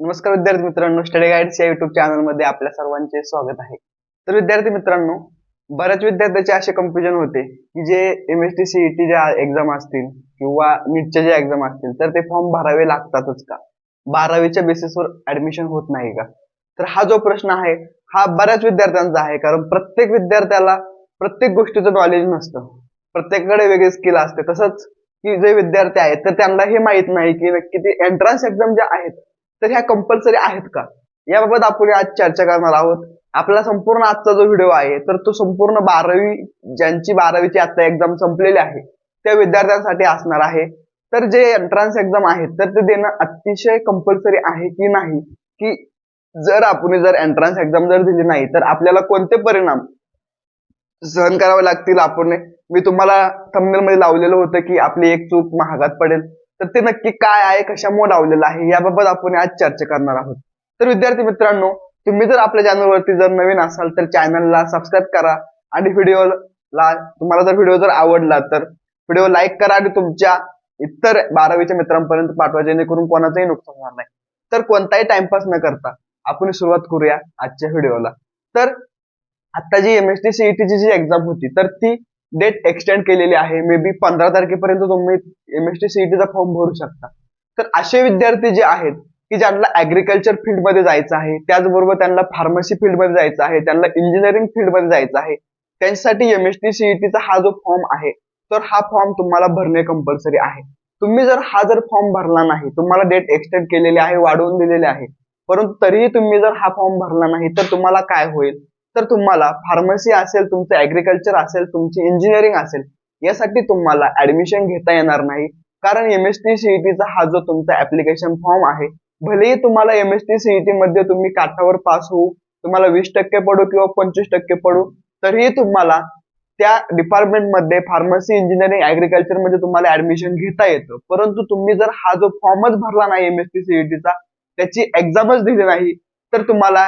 नमस्कार विद्यार्थी मित्रांनो स्टडी गाईड्स या युट्यूब चॅनलमध्ये आपल्या सर्वांचे स्वागत आहे. तर विद्यार्थी मित्रांनो बऱ्याच विद्यार्थ्याचे असे कन्फ्युजन होते की जे एम एस टी सीईटी ज्या एक्झाम असतील किंवा नीटच्या ज्या एक्झाम असतील तर ते फॉर्म भरावे लागतातच का? बारावीच्या बेसिसवर ऍडमिशन होत नाही का? तर हा जो प्रश्न आहे हा बऱ्याच विद्यार्थ्यांचा आहे कारण प्रत्येक विद्यार्थ्याला प्रत्येक गोष्टीचं नॉलेज नसतं. प्रत्येकाकडे वेगळे स्किल असते. तसंच की जे विद्यार्थी आहेत तर त्यांना हे माहीत नाही की नक्की ते एंट्रन्स एक्झाम ज्या आहेत तर ह्या कंपल्सरी आहेत का? याबाबत आपण आज चर्चा करणार आहोत. आपला संपूर्ण आजचा जो व्हिडिओ आहे तर तो संपूर्ण बारावी ज्यांची बारावीची आता एक्झाम संपलेली आहे त्या विद्यार्थ्यांसाठी असणार आहे. तर जे एंट्रन्स एक्झाम आहेत तर ते देणं अतिशय कंपल्सरी आहे की नाही? की जर आपण जर एंट्रन्स एक्झाम जर दिली नाही तर आपल्याला कोणते परिणाम सहन करावे लागतील? आपण मी तुम्हाला थंबनेल मध्ये लावलेलं होतं की आपली एक चूक महागात पडेल. तर ते नक्की काय आहे कशामुळे लावलेलं आहे याबाबत आपण आज चर्चा करणार आहोत. तर विद्यार्थी मित्रांनो तुम्ही जर आपल्या चॅनलवरती जर नवीन असाल तर चॅनलला सबस्क्राईब करा आणि व्हिडिओला तुम्हाला जर व्हिडिओ जर आवडला तर व्हिडिओ लाईक करा आणि तुमच्या इतर बारावीच्या मित्रांपर्यंत पाठवा जेणेकरून कोणाचंही नुकसान होणार नाही. तर कोणताही टाइमपास न करता आपण सुरुवात करूया आजच्या व्हिडिओला तर आता जी एम एस टी सीईटीची जी एक्झाम होती तर ती डेट एक्सटेंड केलेली आहे. मे बी पंधरा तारखेपर्यंत तुम्ही एम एस टी सीईटीचा फॉर्म भरू शकता. तर असे विद्यार्थी जे आहेत की ज्यांना ऍग्रिकल्चर फील्डमध्ये जायचं आहे त्याचबरोबर त्यांना फार्मसी फील्डमध्ये जायचं आहे त्यांना इंजिनिअरिंग फील्डमध्ये जायचं आहे त्यांच्यासाठी एम एस टी सीईटीचा हा जो फॉर्म आहे तर हा फॉर्म तुम्हाला भरणे कंपल्सरी आहे. तुम्ही जर हा जर फॉर्म भरला नाही तुम्हाला डेट एक्सटेंड केलेली आहे वाढवून दिलेली आहे परंतु तरीही तुम्ही जर हा फॉर्म भरला नाही तर तुम्हाला काय होईल? तर तुम्हाला फार्मसी असेल तुमचं ऍग्रिकल्चर असेल तुमची इंजिनिअरिंग असेल यासाठी तुम्हाला ऍडमिशन घेता येणार नाही. कारण एम एस टी सीईटीचा हा जो तुमचा ऍप्लिकेशन फॉर्म आहे भलेही तुम्हाला एम एस टी सीईटी मध्ये तुम्ही काठावर पास होऊ तुम्हाला वीस टक्के पडू किंवा पंचवीस टक्के पडू तरीही तुम्हाला त्या डिपार्टमेंटमध्ये फार्मसी इंजिनिअरिंग ऍग्रिकल्चरमध्ये तुम्हाला ऍडमिशन घेता येतं. परंतु तुम्ही जर हा जो फॉर्मच भरला नाही एम एस टी सीईटीचा त्याची एक्झामच दिली नाही तर तुम्हाला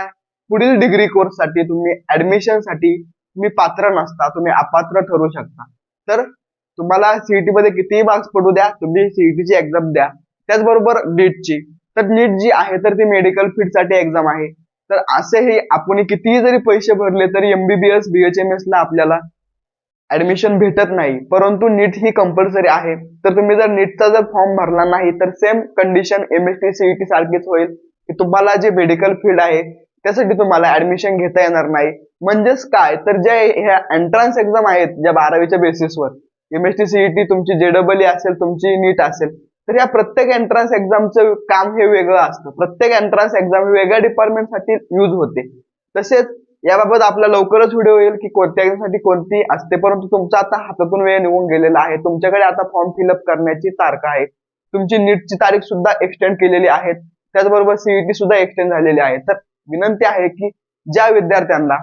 पुढील डिग्री कोर्ससाठी तुम्ही ऍडमिशनसाठी तुम्ही पात्र नसता तुम्ही अपात्र ठरू शकता. तर तुम्हाला सीईटी मध्ये कितीही मार्क्स पडू द्या तुम्ही सीईटीची एक्झाम द्या. त्याचबरोबर नीटची तर नीट जी आहे तर ती मेडिकल फील्डसाठी एक्झाम आहे. तर असेही आपण कितीही जरी पैसे भरले तरी एमबीबीएस बीएचएमएस ला आपल्याला ऍडमिशन भेटत नाही. परंतु नीट ही कंपल्सरी आहे. तर तुम्ही जर नीटचा जर फॉर्म भरला नाही तर सेम कंडिशन एमएसटी सीईटी सारखीच होईल. की तुम्हाला जे मेडिकल फील्ड आहे त्यासाठी तुम्हाला ऍडमिशन घेता येणार नाही? म्हणजेच काय? तर ज्या ह्या एंट्रन्स एक्झाम आहेत ज्या बारावीच्या बेसिसवर एम एस टी सीईटी तुमची जेडबल असेल तुमची नीट असेल तर या प्रत्येक एंट्रन्स एक्झामचं काम हे वेगळं असतं. प्रत्येक एंट्रन्स एक्झाम हे वेगळ्या डिपार्टमेंटसाठी यूज होते. तसेच याबाबत आपला लवकरच व्हिडिओ येईल की कोणत्या एक्झामसाठी कोणती असते. परंतु तुमचा आता हातातून वेळ निघून गेलेला आहे. तुमच्याकडे आता फॉर्म फिलअप करण्याची तारखा आहे. तुमची नीटची तारीख सुद्धा एक्सटेंड केलेली आहे. त्याचबरोबर सीईटी सुद्धा एक्सटेंड झालेली आहे. तर विनंती आहे की ज्या विद्यार्थ्यांना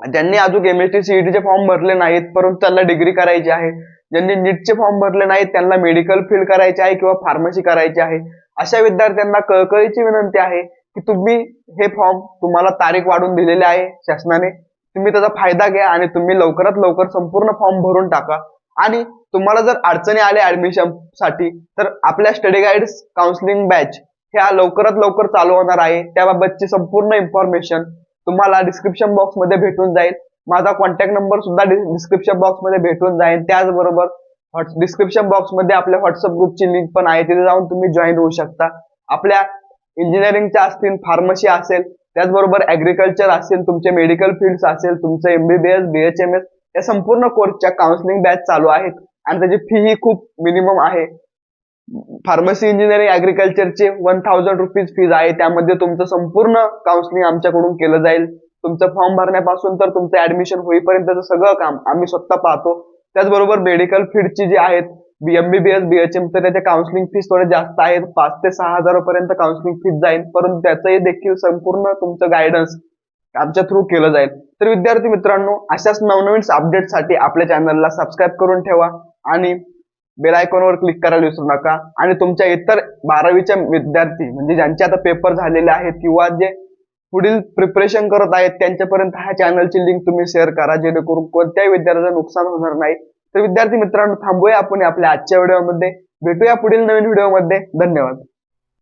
ज्यांनी अजून एम एस टी सीईटीचे फॉर्म भरले नाहीत परंतु त्यांना डिग्री करायची आहे ज्यांनी नीटचे फॉर्म भरले नाहीत त्यांना मेडिकल फील्ड करायचे आहे किंवा फार्मसी करायची आहे अशा विद्यार्थ्यांना कळकळीची विनंती आहे की तुम्ही हे फॉर्म तुम्हाला तारीख वाढून दिलेले आहे शासनाने. तुम्ही त्याचा फायदा घ्या आणि तुम्ही लवकरात लवकर संपूर्ण फॉर्म भरून टाका. आणि तुम्हाला जर अडचणी आल्या ऍडमिशनसाठी तर आपल्या स्टडी गाईड्स काउन्सिलिंग बॅच ह्या लवकरात लवकर चालू होणार आहे. त्याबाबतची संपूर्ण इन्फॉर्मेशन तुम्हाला डिस्क्रिप्शन बॉक्समध्ये भेटून जाईल. माझा कॉन्टॅक्ट नंबर सुद्धा डिस्क्रिप्शन बॉक्समध्ये भेटून जाईल. त्याचबरोबर डिस्क्रिप्शन बॉक्समध्ये आपल्या व्हॉट्सअप ग्रुपची लिंक पण आहे. तिथे जाऊन तुम्ही जॉईन होऊ शकता. आपल्या इंजिनिअरिंगच्या असतील फार्मसी असेल त्याचबरोबर ऍग्रिकल्चर असेल तुमचे मेडिकल फील्ड असेल तुमचं एमबीबीएस बीएचएमएस या संपूर्ण कोर्सच्या काउन्सिलिंग बॅच चालू आहेत. आणि त्याची फी ही खूप मिनिमम आहे. फार्मसी इंजिनिअरिंग ऍग्रिकल्चरचे वन थाउजंड रुपीज फीज आहे. त्यामध्ये तुमचं संपूर्ण काउन्सिलिंग आमच्याकडून केलं जाईल. तुमचं फॉर्म भरण्यापासून तर तुमचं ऍडमिशन होईपर्यंतचं सगळं काम आम्ही स्वतः पाहतो. त्याचबरोबर मेडिकल फील्डची जी आहेत एमबीबीएस बीएचएम तर त्याच्या काउन्सिलिंग फीस थोडे जास्त आहेत. पाच ते सहा हजारापर्यंत काउन्सिलिंग फीस जाईल. परंतु त्याचंही देखील संपूर्ण तुमचं गायडन्स आमच्या थ्रू केलं जाईल. तर विद्यार्थी मित्रांनो अशाच नवनवीन अपडेटसाठी आपल्या चॅनलला सबस्क्राईब करून ठेवा. आणि बेल आयकॉनवर क्लिक करायला विसरू नका. आणि तुमच्या इतर बारावीच्या विद्यार्थी म्हणजे ज्यांचे आता पेपर झालेले आहेत किंवा जे पुढील प्रिपरेशन करत आहेत त्यांच्यापर्यंत ह्या चॅनलची लिंक तुम्ही शेअर करा जेणेकरून कोणत्याही विद्यार्थ्याचं नुकसान होणार नाही. तर विद्यार्थी मित्रांनो थांबूया आपण आपल्या आजच्या व्हिडिओमध्ये भेटूया पुढील नवीन व्हिडिओमध्ये धन्यवाद.